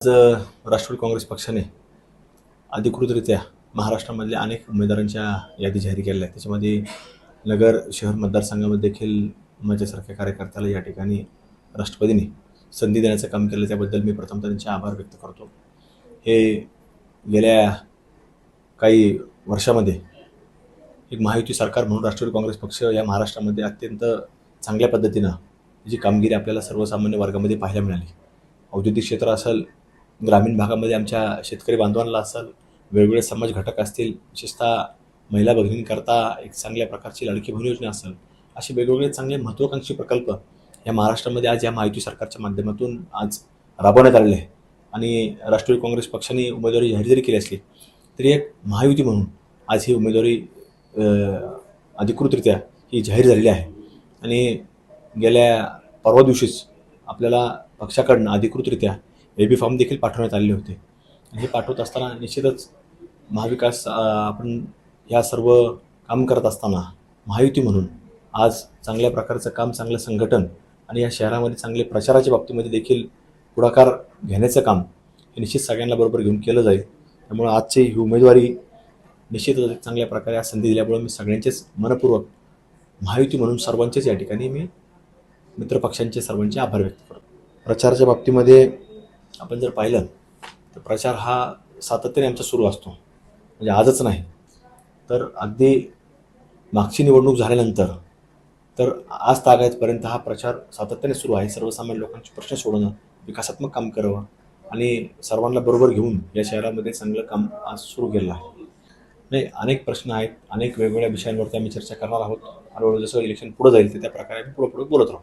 आज राष्ट्रवादी काँग्रेस पक्षाने अधिकृतरित्या महाराष्ट्रामधल्या अनेक उमेदवारांच्या यादी जाहीर केलेल्या आहेत. त्याच्यामध्ये नगर शहर मतदारसंघामध्ये देखील माझ्यासारख्या कार्यकर्त्याला या ठिकाणी राष्ट्रपतींनी संधी देण्याचं काम केलं. त्याबद्दल मी प्रथमतः त्यांचे आभार व्यक्त करतो. हे गेल्या काही वर्षामध्ये एक महायुती सरकार म्हणून राष्ट्रवादी काँग्रेस पक्ष या महाराष्ट्रामध्ये अत्यंत चांगल्या पद्धतीनं जी कामगिरी आपल्याला सर्वसामान्य वर्गामध्ये पाहायला मिळाली. औद्योगिक क्षेत्र असेल ग्रामीण भागामध्ये आमच्या शेतकरी बांधवांना असेल वेगवेगळे समाज घटक असतील विशेषतः महिला भगिनींकरता एक चांगल्या प्रकारची लाडकी बहीण योजना असेल असे वेगवेगळे चांगले महत्त्वाकांक्षी प्रकल्प या महाराष्ट्रामध्ये आज या महायुती सरकारच्या माध्यमातून आज राबवण्यात आलेले आहे. आणि राष्ट्रवादी काँग्रेस पक्षाने उमेदवारी जाहीर जरी केली असली तरी एक महायुती म्हणून आज ही उमेदवारी अधिकृतरित्या ही जाहीर झालेली आहे. आणि गेल्या परवा दिवशीच आपल्याला पक्षाकडनं अधिकृतरित्या बेबी फॉर्म देखील पाठवण्यात आलेले होते. हे पाठवत असताना निश्चितच महाविकास आपण या सर्व काम करत असताना महायुती म्हणून आज चांगल्या प्रकारचं काम चांगलं संघटन आणि या शहरामध्ये चांगले प्रचाराच्या बाबतीमध्ये देखील पुढाकार घेण्याचं काम हे निश्चित सगळ्यांना बरोबर घेऊन केलं जाईल. त्यामुळं आजची ही उमेदवारी निश्चितच चांगल्या प्रकारे आज संधी दिल्यामुळे मी सगळ्यांचेच मनपूर्वक महायुती म्हणून सर्वांचेच या ठिकाणी मी मित्रपक्षांचे सर्वांचे आभार व्यक्त करतो. प्रचाराच्या बाबतीमध्ये आपण जर पाहिलं तर प्रचार हा सातत्याने आमचा सुरू असतो. म्हणजे आजच नाही. तर अगदी मागची निवडणूक झाल्यानंतर तर आज तागायतपर्यंत हा प्रचार सातत्याने सुरू आहे. सर्वसामान्य लोकांचे प्रश्न सोडवणं विकासात्मक काम करावं आणि सर्वांना बरोबर घेऊन या शहरामध्ये चांगलं काम आज सुरू केलं आहे. नाही अनेक प्रश्न आहेत. अनेक वेगवेगळ्या विषयांवरती आम्ही चर्चा करणार आहोत. हळूहळू जसं इलेक्शन पुढं जाईल तर त्या प्रकारे आम्ही पुढे पुढे बोलत राहू.